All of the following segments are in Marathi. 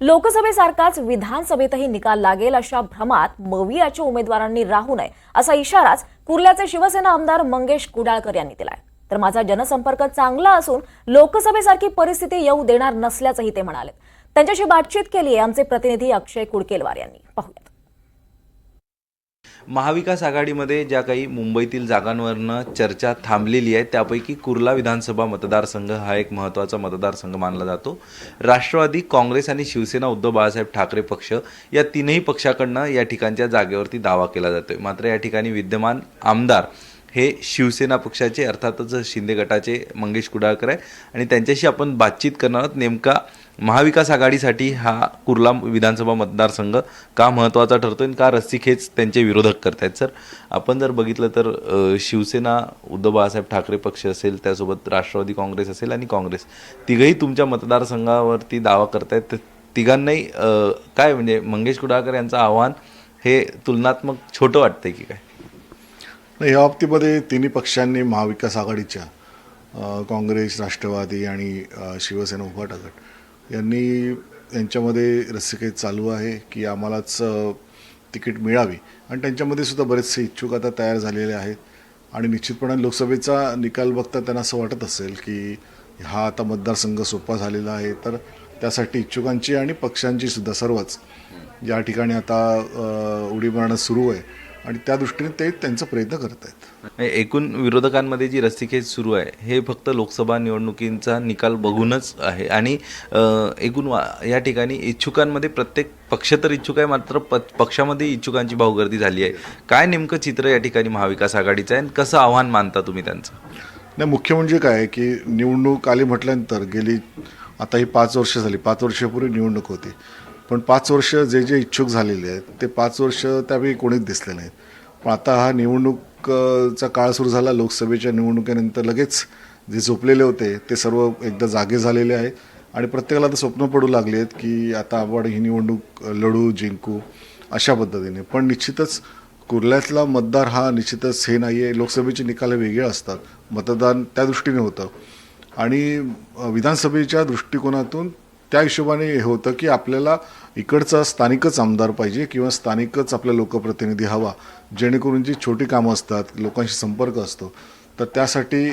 लोकसभेसारखाच विधानसभेतही निकाल लागेल अशा भ्रमात मवियाच्या उमेदवारांनी राहू नये असा इशाराच कुर्ल्याचे शिवसेना आमदार मंगेश कुडाळकर यांनी दिलाय. तर माझा जनसंपर्क चांगला असून लोकसभेसारखी परिस्थिती येऊ देणार नसल्याचंही ते म्हणाले. त्यांच्याशी बातचीत केली आहे आमचे प्रतिनिधी अक्षय कुडकेलवार यांनी. पाहूयात. महाविकास आघाडीमध्ये ज्या काही मुंबईतील जागांवरनं चर्चा थांबलेली आहे त्यापैकी कुर्ला विधानसभा मतदारसंघ हा एक महत्त्वाचा मतदारसंघ मानला जातो. राष्ट्रवादी काँग्रेस आणि शिवसेना उद्धव बाळासाहेब ठाकरे पक्ष या तीनही पक्षाकडनं या ठिकाणच्या जागेवरती दावा केला जातोय. मात्र या ठिकाणी विद्यमान आमदार हे शिवसेना पक्षाचे अर्थातच शिंदे गटाचे मंगेश कुडाळकर आहे. आणि त्यांच्याशी आपण बातचीत करणार आहोत. नेमका महाविकास आघाडीसाठी हा कुर्ला विधानसभा मतदारसंघ का महत्त्वाचा ठरतो आणि का रस्सीखेच त्यांचे विरोधक करत आहेत सर आपण जर बघितलं तर शिवसेना उद्धव बाळासाहेब ठाकरे पक्ष असेल त्यासोबत राष्ट्रवादी काँग्रेस असेल आणि काँग्रेस. तिघही तुमच्या मतदारसंघावरती दावा करतायत. तर तिघांनाही काय म्हणजे मंगेश कुडाळकर यांचं आव्हान हे तुलनात्मक छोटं वाटतंय की काय? नाही या बाबतीमध्ये तिन्ही पक्षांनी महाविकास आघाडीच्या काँग्रेस राष्ट्रवादी आणि शिवसेना उभाटा गट यांनी यांच्यामध्ये रस्सीखेच चालू आहे की आम्हालाच तिकीट मिळावी. आणि त्यांच्यामध्ये सुद्धा बरेचसे इच्छुक आता तयार झालेले आहेत. आणि निश्चितपणे लोकसभेचा निकाल बघता त्यांना असं वाटत असेल की हा आता मतदारसंघ सोपा झालेला आहे. तर त्यासाठी इच्छुकांची आणि पक्षांची सुद्धा सर्वच. या ठिकाणी आता उडी मारणं सुरू आहे. आणि त्या दृष्टीने ते त्यांचा प्रयत्न करत आहेत. एकूण विरोधकांमध्ये जी रस्सीखेच सुरू आहे हे फक्त लोकसभा निवडणुकींचा निकाल बघूनच आहे. आणि एकूण या ठिकाणी इच्छुकांमध्ये प्रत्येक पक्ष तर इच्छुक आहे मात्र प पक्षामध्ये इच्छुकांची भाऊगर्दी झाली आहे. काय नेमकं चित्र या ठिकाणी महाविकास आघाडीचं आहे आणि कसं आव्हान मानता तुम्ही त्यांचं? नाही मुख्य म्हणजे काय की निवडणूक आली म्हटल्यानंतर गेली आता ही पाच वर्ष झाली पाच वर्षापूर्वी निवडणूक होती. पण पाच वर्ष जे जे इच्छुक झालेले आहेत ते पाच वर्ष त्यावेळी कोणीच दिसले नाहीत. पण आता हा निवडणूकचा काळ सुरू झाला लोकसभेच्या निवडणुकीनंतर लगेच जे झोपलेले होते ते सर्व एकदा जागे झालेले आहे. आणि प्रत्येकाला आता स्वप्न पडू लागली आहेत की आता आपण ही निवडणूक लढू जिंकू अशा पद्धतीने. पण निश्चितच कुर्ल्यातला मतदार हा निश्चितच हे नाही आहे लोकसभेचे निकाल वेगळे असतात. मतदान त्या दृष्टीने होतं. आणि विधानसभेच्या दृष्टिकोनातून त्या हिशोबाने हे होतं की आपल्याला इकडचा स्थानिकच आमदार पाहिजे किंवा स्थानिकच आपला लोकप्रतिनिधी हवा जेणेकरून जी छोटी कामं असतात लोकांशी संपर्क असतो. तर त्यासाठी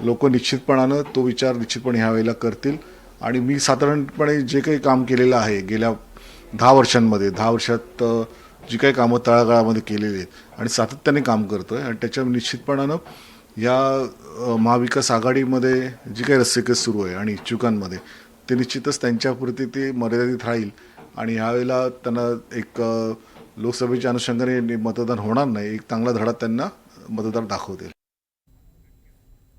लोक निश्चितपणानं तो विचार निश्चितपणे ह्या वेळेला करतील. आणि मी साधारणपणे जे काही काम केलेलं आहे गेल्या दहा वर्षांमध्ये दहा वर्षात जी काही कामं तळागाळामध्ये केलेली आहेत आणि सातत्याने काम करतो आहे आणि त्याच्या निश्चितपणानं या महाविकास आघाडीमध्ये जी काही रस्सेकस सुरू आहे आणि इच्छुकांमध्ये ते निश्चितच त्यांच्यापुरती ते मर्यादित राहील. आणि ह्यावेळेला त्यांना एक लोकसभेच्या अनुषंगाने मतदान होणार नाही. एक चांगला धडा त्यांना मतदार दाखवतील.